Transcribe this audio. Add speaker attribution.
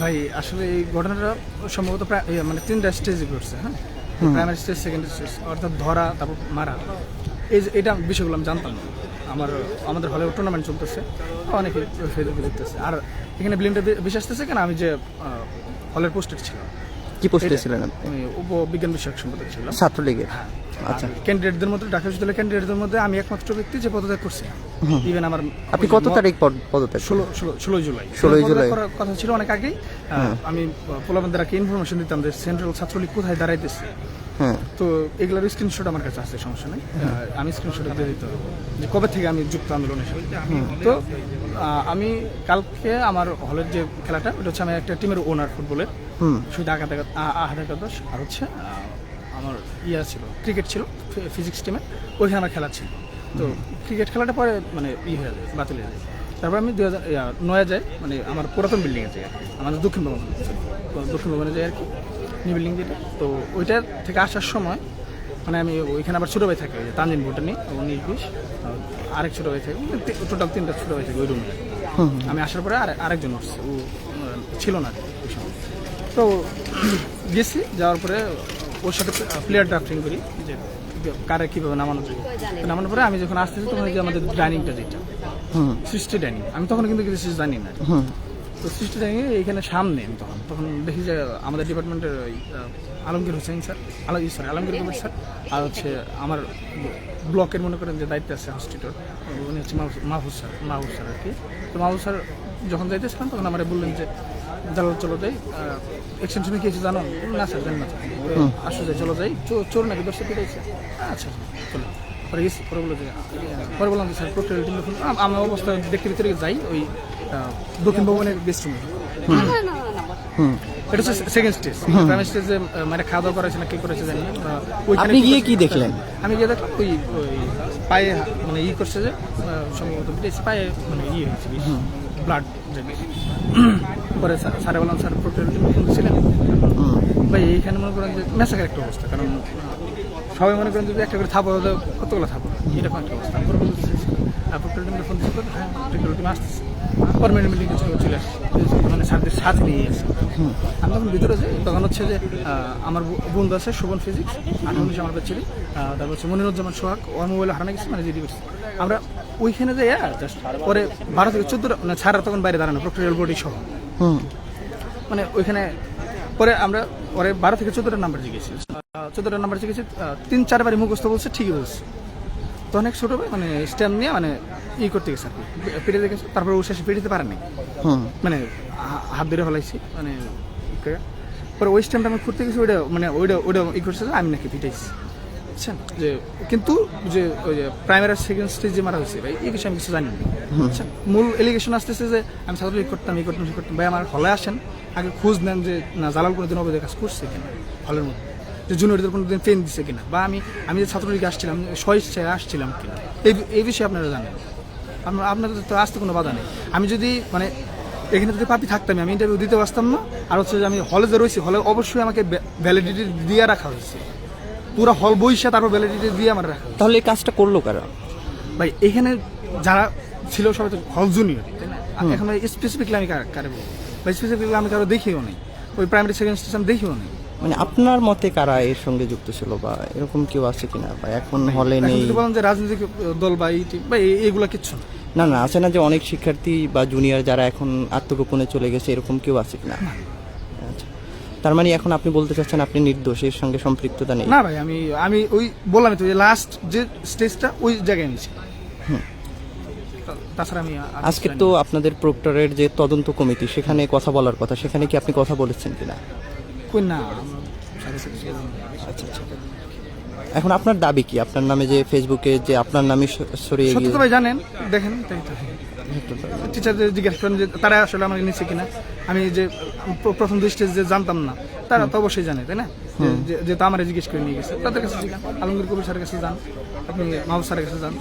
Speaker 1: ভাই আসলে এই ঘটনাটা সম্ভবত প্রায় ইয়ে, মানে তিনটা স্টেজে ঘটছে হ্যাঁ? প্রাইমারি স্টেজ সেকেন্ডারি স্টেজ অর্থাৎ ধরা তারপর মারা। এই যে এটা বিষয়গুলো আমি জানতাম না। আমার আমাদের হলে টুর্নামেন্ট চলতেছে অনেকে ফেসবুকে দেখতেছে। আর এখানে ব্লিমটা বেশি আসতেছে কেন? আমি যে হলের পোস্টেড ছিলাম।
Speaker 2: কি পোস্টে ছিলেন আপনি?
Speaker 1: আমি উপবিজ্ঞান বিষয়ক সম্পাদক ছিলাম।
Speaker 2: ছাত্রলীগের। আচ্ছা।
Speaker 1: ক্যান্ডিডেটদের মধ্যে ঢাকা বিশ্ববিদ্যালয়ের ক্যান্ডিডেটদের মধ্যে আমি একমাত্র ব্যক্তি যে পদত্যাগ করছি। ইভেন আমার
Speaker 2: আপনি কত তারিখ পদ- পদত্যাগ
Speaker 1: ষোলো ষোলো ষোলোই জুলাই।
Speaker 2: 16 জুলাই।
Speaker 1: কথা ছিল অনেক আগেই। আহ, আমি পোলাবন্দারাকে ইনফরমেশন দিতাম যে সেন্ট্রাল ছাত্রলীগ কোথায় দাঁড়াইতেছে।
Speaker 2: হ্যাঁ।
Speaker 1: তো এগুলোর স্ক্রিনশট আমার কাছে আছে সমস্যা নেই। আমি স্ক্রিনশট দিয়ে দিতে হবে যে কবে থেকে আমি যুক্ত আন্দোলনের সাথে। তো আমি কালকে আমার হলের যে খেলাটা ওটা হচ্ছে আমি একটা টিমের ওনার ফুটবলের শুধু আঘাত আঘাত আঘাত একাদশ আর হচ্ছে আমার ইয়া ছিল ক্রিকেট ছিল ফিজিক্স টিমে ওইখানে আমার খেলা ছিল। তো ক্রিকেট খেলাটা পরে মানে ই হয়ে যায় বাতিল হয়ে যায়। তারপর আমি দু হাজার নয়া যাই মানে আমার পুরাতন বিল্ডিংয়ে যাই আর কি। আমাদের দক্ষিণ ভবন। দক্ষিণ ভবনে যাই আর কি নিউ বিল্ডিং যেটা। তো ওইটা থেকে আসার সময় মানে আমি ওইখানে আবার ছোটো ভাই থাকে ওই যে তানজিন ভুটানি উনিশ বিশ আর আরেক ছোটো ভাই থাকে টোটাল তিনটা ছোটো ভাই থাকে ওই রুমে আমি আসার পরে আর আরেকজন উঠছে ও ছিল না তো গেছি যাওয়ার পরে ওর সাথে প্লেয়ার ড্রাফটিং করি যে কারে কীভাবে নামানো যায়। নামানোর পরে আমি যখন আসতেছি তখন যে আমাদের ডাইনিংটা যেটা সৃষ্টি ডাইনিং আমি তখন কিন্তু কিছু জানি না। তো সৃষ্টি ডাইনিং এইখানে সামনে আমি তখন তখন দেখি যে আমাদের ডিপার্টমেন্টের ওই Alamgir Hossain sir Alam sir Alamgir Kabir sir আর হচ্ছে আমার ব্লকের মনে করেন যে দায়িত্বে আছে হসপিটাল উনি হচ্ছে মাহফুজ স্যার মাহফুজ স্যার আর কি। তো মাহফুজ স্যার যখন যাইতেছিলাম তখন আমার বললেন যে জালাল চলো যাই। এক্সটেনশনে কি হয়েছে জানো? না স্যার জানি না আসো যাই চলো যাই। চো- চোর নাকি দশটা পেরেছে আচ্ছা চলো। পরে গেছি পরে বলল যে পরে বললাম যে স্যার প্রোটেল টিম আমার অবস্থা দেখতে ভিতরে যাই ওই দক্ষিণ ভবনের গেস্ট রুমে
Speaker 2: হুম।
Speaker 1: এটা হচ্ছে সেকেন্ড স্টেজ প্রাইমারি স্টেজে মানে খাওয়া দাওয়া করেছে না কি করেছে জানি না ওইখানে
Speaker 2: আপনি গিয়ে কি দেখলেন?
Speaker 1: আমি গিয়ে দেখলাম ওই ওই পায়ে মানে ই করছে যে সম্ভবত পায়ে মানে ইয়ে হয়েছে ব্লাড পরে স্যার স্যারে বললাম স্যার প্রোটেলিটি ছিলেন? ভাই এইখানে মনে করেন যে মেসাকের একটা অবস্থা কারণ সবাই মনে করেন যদি একটা করে থাপড় হলে কতগুলো থাপড়? এরকম একটা অবস্থা। পরে বলছে প্রোটেলিটি ফোন দিচ্ছে হ্যাঁ প্রোটেলিটি আসতেছে। পারমানেন্ট মিটিং চলে আসছে। মানে স্যারদের সাথে নিয়ে এসে। আমি তখন ভিতরে যাই তখন হচ্ছে যে আমার ব- বন্ধু আছে শোভন ফিজিক্স আঠারো আমার ছেলে তারপর হচ্ছে মনিরুজ্জামান সোহাগ ওর মোবাইল হারানো গেছে মানে জিডি করছে আমরা ওইখানে জাস্ট পরে বারো থেকে চোদ্দোটা মানে ছাড়া তখন বাইরে দাঁড়ানো প্রক্টোরিয়াল বডি সহ। মানে ওইখানে পরে আমরা পরে বারো থেকে চোদ্দোটা নাম্বার জিজ্ঞেছি চোদ্দোটা নাম্বার জিজ্ঞেসি আহ, তিন চারবারই মুখস্থ বলছে ঠিকই বলছে। তো অনেক ছোটো মানে স্ট্যাম্প নিয়ে মানে ই করতে গেছে আর কি। পেটে দেখেছে তারপরে ও শেষে পেটিতে পারেনি। মানে হাত ধরে ফেলাইছি মানে পরে ওই স্ট্যাম্পটা আমি করতে গেছি ওইটা মানে ওইটা ওইটা ই করছে আমি নাকি পিটাইছি। বুঝছেন? যে কিন্তু যে ওই যে প্রাইমারি সেকেন্ড স্টেজ যে মারা হয়েছে ভাই এই বিষয়ে আমি কিছু জানি না। বুঝছেন? মূল এলিগেশন আসতেছে যে আমি ছাত্রলীগ করতাম এই করতাম সে করতাম। ভাই আমার হলে আসেন আগে খোঁজ নেন যে না জালাল কোনোদিন অবৈধ কাজ করছে কিনা হলের মধ্যে যে জুনিয়রদের কোনোদিন পেন দিছে কিনা। বা আমি আমি যে ছাত্রলীগে আসছিলাম স্বইচ্ছায় আসছিলাম কিনা। এই এই বিষয়ে আপনারা জানেন। আপনার আপনাদের তো আসতে কোনো বাধা নেই। আমি যদি মানে এখানে যদি পাপি থাকতাম আমি ইন্টারভিউ দিতে পারতাম না। আর হচ্ছে যে আমি হলে যে রয়েছি হলে অবশ্যই আমাকে ভ্যালিডিটি দিয়ে রাখা হয়েছে। পুরো হল বইসা তারপর ভ্যালিডিটি দিয়ে আমার রাখা।
Speaker 2: তাহলে এই কাজটা করল কারা?
Speaker 1: ভাই এখানে যারা ছিল সবাই তো হল জুনিয়র তাই না? এখন স্পেসিফিকলি আমি কার- বলব? বা স্পেসিফিকলি আমি কারও দেখিও নেই। ওই প্রাইমারি সেকেন্ড স্টেশন দেখিও নেই।
Speaker 2: মানে আপনার মতে কারা এর সঙ্গে যুক্ত ছিল বা এরকম কেউ আছে কিনা? বা এখন হলে নেই?
Speaker 1: বলেন যে রাজনৈতিক দল বা এই বা এইগুলা কিচ্ছু না।
Speaker 2: না আছে না যে অনেক শিক্ষার্থী বা জুনিয়র যারা এখন আত্মগোপনে চলে গেছে এরকম কেউ আছে কিনা? তার মানে এখন আপনি বলতে চাচ্ছেন আপনি নির্দোষ এর সঙ্গে সম্পৃক্ততা নেই।
Speaker 1: না ভাই আমি আমি ওই বললাম তো যে লাস্ট যে স্টেজটা ওই জায়গায় নিয়েছি। তাছাড়া আমি
Speaker 2: আজকে তো আপনাদের প্রক্টরের যে তদন্ত কমিটি সেখানে কথা বলার কথা সেখানে কি আপনি কথা বলেছেন কিনা।
Speaker 1: কই না।
Speaker 2: আচ্ছা আচ্ছা। এখন আপনার দাবি কি? আপনার নামে যে ফেসবুকে যে আপনার নামে
Speaker 1: সরিয়ে
Speaker 2: গিয়ে
Speaker 1: জানেন দেখেন তাই তো। টিচারদের জিজ্ঞেস করেন যে তারা আসলে আমাকে নিচ্ছে কিনা? আমি যে প্রথম দুই যে জানতাম না, তারা তো অবশ্যই জানে, তাই না? যে- যেহেতু আমার জিজ্ঞেস করে নিয়ে গেছে। তাদের কাছে জিজ্ঞান আলমগীর কবির স্যারের কাছে যান, আপনি মাহবুব স্যারের কাছে যান।